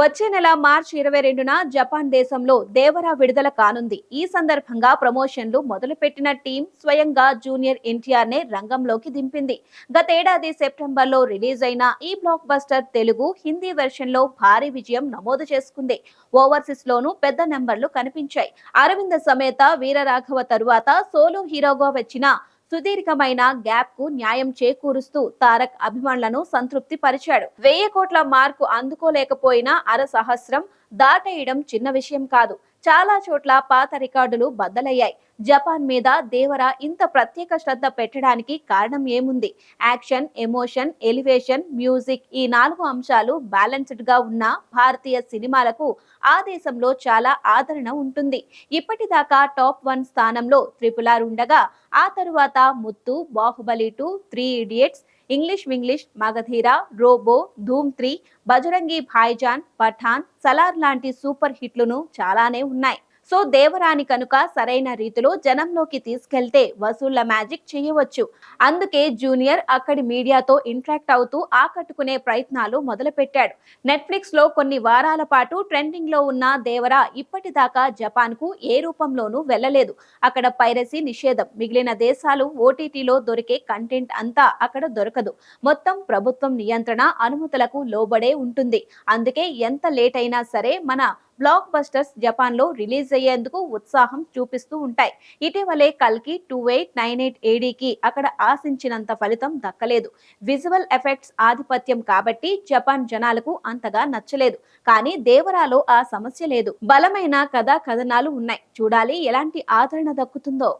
వచ్చే నెల మార్చి ఇరవై రెండున జపాన్ దేశంలో దేవరా విడుదల కానుంది. ఈ సందర్భంగా ప్రమోషన్లు మొదలుపెట్టిన టీం స్వయంగా జూనియర్ ఎన్టీఆర్ నే రంగంలోకి దింపింది. గతేడాది సెప్టెంబర్లో రిలీజ్ అయిన ఈ బ్లాక్ బస్టర్ తెలుగు హిందీ వెర్షన్లో భారీ విజయం నమోదు చేసుకుంది. ఓవర్సీస్ లోనూ పెద్ద నెంబర్లు కనిపించాయి. అరవింద సమేత వీరరాఘవ తరువాత సోలో హీరోగా వచ్చిన సుదీర్ఘమైన గ్యాప్కు న్యాయం చేకూరుస్తూ తారక్ అభిమానులను సంతృప్తి పరిచాడు వెయ్యి కోట్ల మార్కు అందుకోలేకపోయినా అర సహస్రం దాటేయడం చిన్న విషయం కాదు. చాలా చోట్ల పాత రికార్డులు బద్దలయ్యాయి. జపాన్ మీద దేవర ఇంత ప్రత్యేక శ్రద్ధ పెట్టడానికి కారణం ఏముంది? యాక్షన్ ఎమోషన్ ఎలివేషన్ మ్యూజిక్ ఈ నాలుగు అంశాలు బ్యాలెన్స్డ్గా ఉన్న భారతీయ సినిమాలకు ఆ దేశంలో చాలా ఆదరణ ఉంటుంది. ఇప్పటిదాకా టాప్ వన్ స్థానంలో త్రిపుల్ ఆర్ ఉండగా ఆ తరువాత Muthu Baahubali two three idiots English Vinglish Magadheera Robo Dhoom three Bajrangi Bhaijaan Pathaan Salaar లాంటి సూపర్ హిట్లును చాలానే ఉన్నాయి. సో దేవరాని కనుక సరైన రీతిలో జనంలోకి తీసుకెళ్తే వసూళ్ళ మ్యాజిక్ చేయవచ్చు. అందుకే జూనియర్ అక్కడి మీడియాతో ఇంటరాక్ట్ అవుతూ ఆకట్టుకునే ప్రయత్నాలు మొదలుపెట్టాడు. నెట్ఫ్లిక్స్లో కొన్ని వారాల పాటు ట్రెండింగ్లో ఉన్న దేవరా ఇప్పటిదాకా జపాన్కు ఏ రూపంలోనూ వెళ్ళలేదు. అక్కడ పైరసీ నిషేధం. మిగిలిన దేశాలు ఓటీటీలో దొరికే కంటెంట్ అంతా అక్కడ దొరకదు. మొత్తం ప్రభుత్వం నియంత్రణ అనుమతులకు లోబడే ఉంటుంది. అందుకే ఎంత లేట్ అయినా సరే మన బ్లాక్ బస్టర్స్ జపాన్లో రిలీజ్ అయ్యేందుకు ఉత్సాహం చూపిస్తూ ఉంటాయి. ఇటీవలే కల్కి టూ ఎయిట్ నైన్ ఎయిట్ ఏడీకి అక్కడ ఆశించినంత ఫలితం దక్కలేదు. విజువల్ ఎఫెక్ట్స్ ఆధిపత్యం కాబట్టి జపాన్ జనాలకు అంతగా నచ్చలేదు. కానీ దేవరాలో ఆ సమస్య లేదు. బలమైన కథా కథనాలు ఉన్నాయి. చూడాలి ఎలాంటి ఆదరణ దక్కుతుందో.